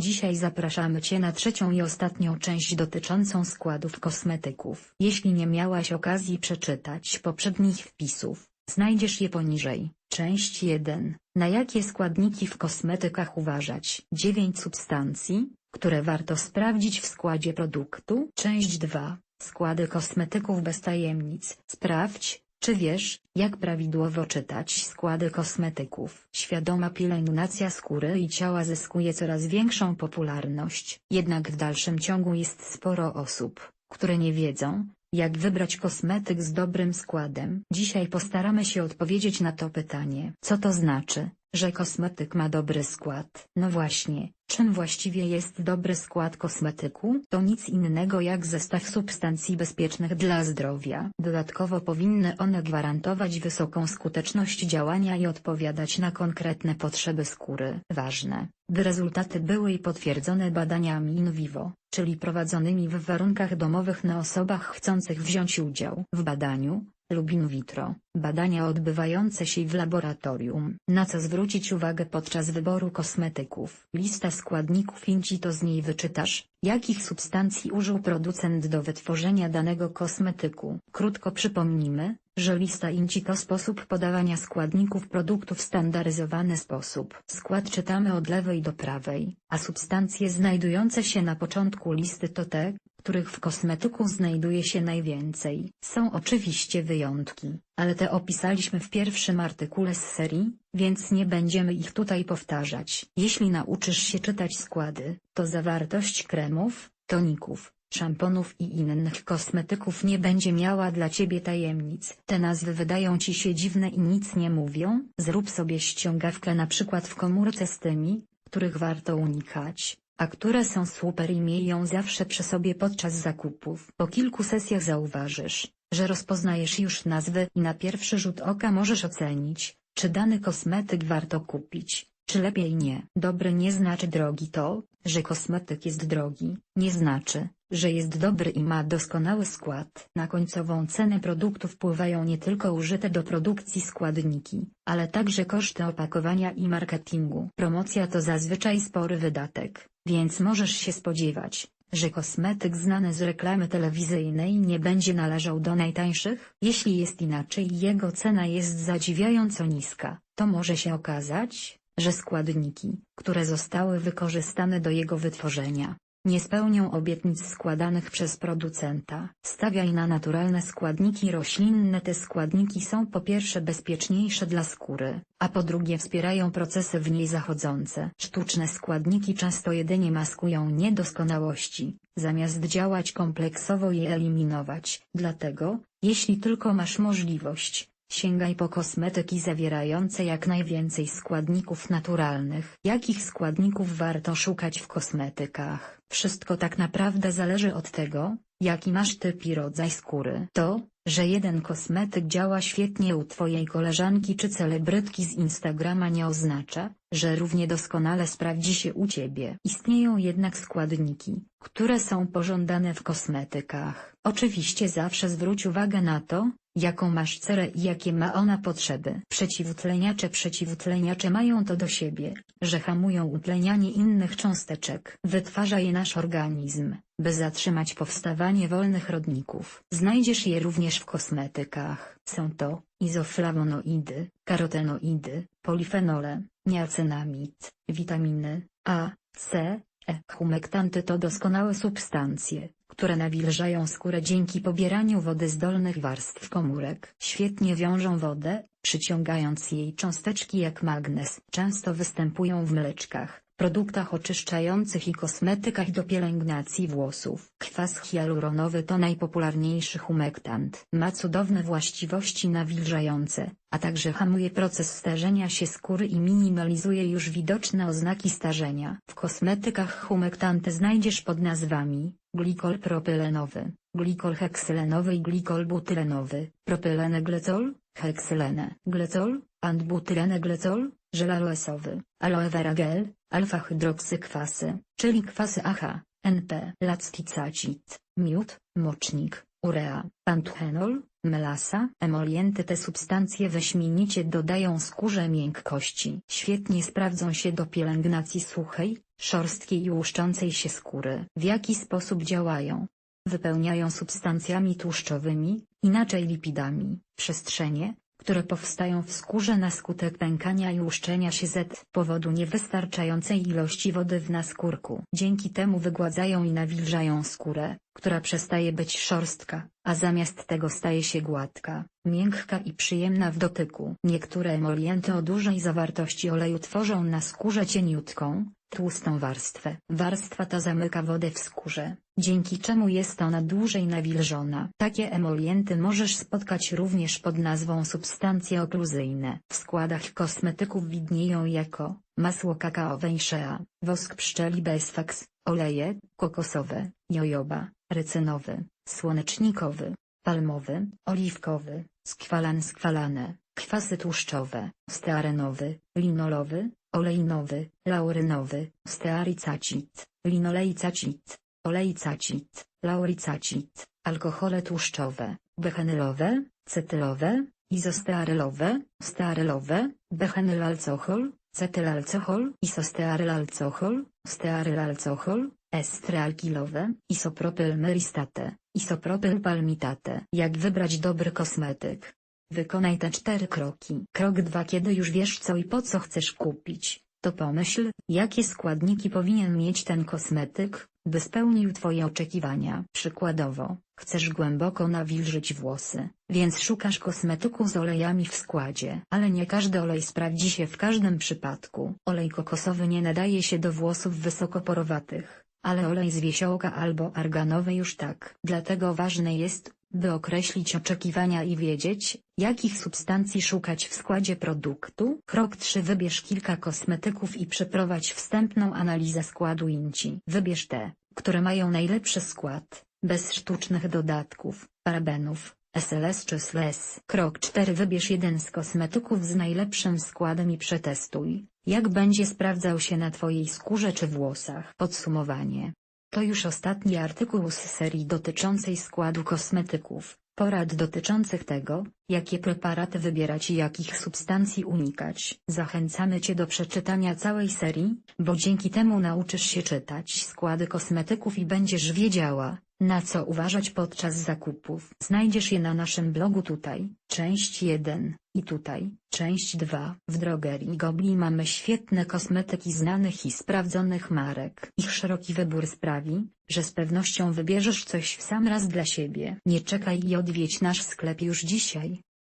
Dzisiaj zapraszamy Cię na trzecią i ostatnią część dotyczącą składów kosmetyków. Jeśli nie miałaś okazji przeczytać poprzednich wpisów, znajdziesz je poniżej. Część 1. Na jakie składniki w kosmetykach uważać? 9 substancji, które warto sprawdzić w składzie produktu. Część 2. Składy kosmetyków bez tajemnic. Sprawdź, czy wiesz, jak prawidłowo czytać składy kosmetyków? Świadoma pielęgnacja skóry i ciała zyskuje coraz większą popularność. Jednak w dalszym ciągu jest sporo osób, które nie wiedzą, jak wybrać kosmetyk z dobrym składem. Dzisiaj postaramy się odpowiedzieć na to pytanie. Co to znaczy, że kosmetyk ma dobry skład? No właśnie, czym właściwie jest dobry skład kosmetyku? To nic innego jak zestaw substancji bezpiecznych dla zdrowia. Dodatkowo powinny one gwarantować wysoką skuteczność działania i odpowiadać na konkretne potrzeby skóry. Ważne, by rezultaty były potwierdzone badaniami in vivo, czyli prowadzonymi w warunkach domowych na osobach chcących wziąć udział w badaniu, lub in vitro, badania odbywające się w laboratorium. Na co zwrócić uwagę podczas wyboru kosmetyków? Lista składników inci to z niej wyczytasz, jakich substancji użył producent do wytworzenia danego kosmetyku. Krótko przypomnijmy, że lista inci to sposób podawania składników produktu w standaryzowany sposób. Skład czytamy od lewej do prawej, a substancje znajdujące się na początku listy to te, których w kosmetyku znajduje się najwięcej. Są oczywiście wyjątki, ale te opisaliśmy w pierwszym artykule z serii, więc nie będziemy ich tutaj powtarzać. Jeśli nauczysz się czytać składy, to zawartość kremów, toników, szamponów i innych kosmetyków nie będzie miała dla Ciebie tajemnic. Te nazwy wydają Ci się dziwne i nic nie mówią? Zrób sobie ściągawkę na przykład w komórce z tymi, których warto unikać, a które są super i miej ją zawsze przy sobie podczas zakupów. Po kilku sesjach zauważysz, że rozpoznajesz już nazwy i na pierwszy rzut oka możesz ocenić, czy dany kosmetyk warto kupić, czy lepiej nie. Dobry nie znaczy drogi to, że kosmetyk jest drogi, nie znaczy, że jest dobry i ma doskonały skład. Na końcową cenę produktu wpływają nie tylko użyte do produkcji składniki, ale także koszty opakowania i marketingu. Promocja to zazwyczaj spory wydatek, więc możesz się spodziewać, że kosmetyk znany z reklamy telewizyjnej nie będzie należał do najtańszych? Jeśli jest inaczej i jego cena jest zadziwiająco niska, to może się okazać, że składniki, które zostały wykorzystane do jego wytworzenia, nie spełnią obietnic składanych przez producenta. Stawiaj na naturalne składniki roślinne. Te składniki są po pierwsze bezpieczniejsze dla skóry, a po drugie wspierają procesy w niej zachodzące. Sztuczne składniki często jedynie maskują niedoskonałości, zamiast działać kompleksowo i eliminować. Dlatego, jeśli tylko masz możliwość, Sięgaj po kosmetyki zawierające jak najwięcej składników naturalnych. Jakich składników warto szukać w kosmetykach? Wszystko tak naprawdę zależy od tego, jaki masz typ i rodzaj skóry. To, że jeden kosmetyk działa świetnie u twojej koleżanki czy celebrytki z Instagrama nie oznacza, że równie doskonale sprawdzi się u ciebie. Istnieją jednak składniki, które są pożądane w kosmetykach. Oczywiście zawsze zwróć uwagę na to, jaką masz cerę i jakie ma ona potrzeby. Przeciwutleniacze Przeciwutleniacze mają to do siebie, że hamują utlenianie innych cząsteczek. Wytwarza je nasz organizm, by zatrzymać powstawanie wolnych rodników. Znajdziesz je również w kosmetykach. Są to izoflawonoidy, karotenoidy, polifenole, niacenamid, witaminy A, C, E. Humektanty to doskonałe substancje, które nawilżają skórę dzięki pobieraniu wody z dolnych warstw komórek. Świetnie wiążą wodę, przyciągając jej cząsteczki jak magnes. Często występują w mleczkach, produktach oczyszczających i kosmetykach do pielęgnacji włosów. Kwas hialuronowy to najpopularniejszy humektant. Ma cudowne właściwości nawilżające, a także hamuje proces starzenia się skóry i minimalizuje już widoczne oznaki starzenia. W kosmetykach humektanty znajdziesz pod nazwami glikol propylenowy, glikol heksylenowy i glikol butylenowy, propylene glecol, heksylenę, glecol, andbutylene glecol, żel aloesowy, aloe vera gel, alfa-hydroksykwasy, czyli kwasy AHA, NP, lacticacid, miód, mocznik, urea, panthenol, melasa. Emolienty te substancje wyśmienicie dodają skórze miękkości. Świetnie sprawdzą się do pielęgnacji suchej, szorstkiej i łuszczącej się skóry. W jaki sposób działają? Wypełniają substancjami tłuszczowymi, inaczej lipidami, przestrzenie, które powstają w skórze na skutek pękania i łuszczenia się z powodu niewystarczającej ilości wody w naskórku. Dzięki temu wygładzają i nawilżają skórę, która przestaje być szorstka, a zamiast tego staje się gładka, miękka i przyjemna w dotyku. Niektóre emolienty o dużej zawartości oleju tworzą na skórze cieniutką, tłustą warstwę. Warstwa ta zamyka wodę w skórze, dzięki czemu jest ona dłużej nawilżona. Takie emolienty możesz spotkać również pod nazwą substancje okluzyjne. W składach kosmetyków widnieją jako masło kakaowe i shea, wosk pszczeli bezfax, oleje kokosowe, jojoba, rycynowy, słonecznikowy, palmowy, oliwkowy, skwalan skwalane, kwasy tłuszczowe, stearenowy, linolowy, olejnowy, laurynowy, stearicacit, linolejcacit, olejcacit, lauricacit, alkohole tłuszczowe, bechenylowe, cetylowe, izostearylowe, stearylowe, bechenylalcohol, cetylalcohol, isostearylalcohol, stearylalcohol, estry alkilowe, isopropylmeristate, isopropylpalmitate. Jak wybrać dobry kosmetyk? Wykonaj te cztery kroki. Krok 2 Kiedy już wiesz co i po co chcesz kupić, to pomyśl, jakie składniki powinien mieć ten kosmetyk, by spełnił Twoje oczekiwania. Przykładowo, chcesz głęboko nawilżyć włosy, więc szukasz kosmetyku z olejami w składzie. Ale nie każdy olej sprawdzi się w każdym przypadku. Olej kokosowy nie nadaje się do włosów wysokoporowatych, ale olej z wiesiołka albo arganowy już tak. Dlatego ważne jest, by określić oczekiwania i wiedzieć, jakich substancji szukać w składzie produktu. Krok 3 Wybierz kilka kosmetyków i przeprowadź wstępną analizę składu inci. Wybierz te, które mają najlepszy skład, bez sztucznych dodatków, parabenów, SLS czy SLS. Krok 4 Wybierz jeden z kosmetyków z najlepszym składem i przetestuj, jak będzie sprawdzał się na Twojej skórze czy włosach. Podsumowanie to już ostatni artykuł z serii dotyczącej składu kosmetyków, porad dotyczących tego, jakie preparaty wybierać i jakich substancji unikać. Zachęcamy Cię do przeczytania całej serii, bo dzięki temu nauczysz się czytać składy kosmetyków i będziesz wiedziała, na co uważać podczas zakupów. Znajdziesz je na naszym blogu tutaj, część 1, i tutaj, część 2. W drogerii Gobli mamy świetne kosmetyki znanych i sprawdzonych marek. Ich szeroki wybór sprawi, że z pewnością wybierzesz coś w sam raz dla siebie. Nie czekaj i odwiedź nasz sklep już dzisiaj.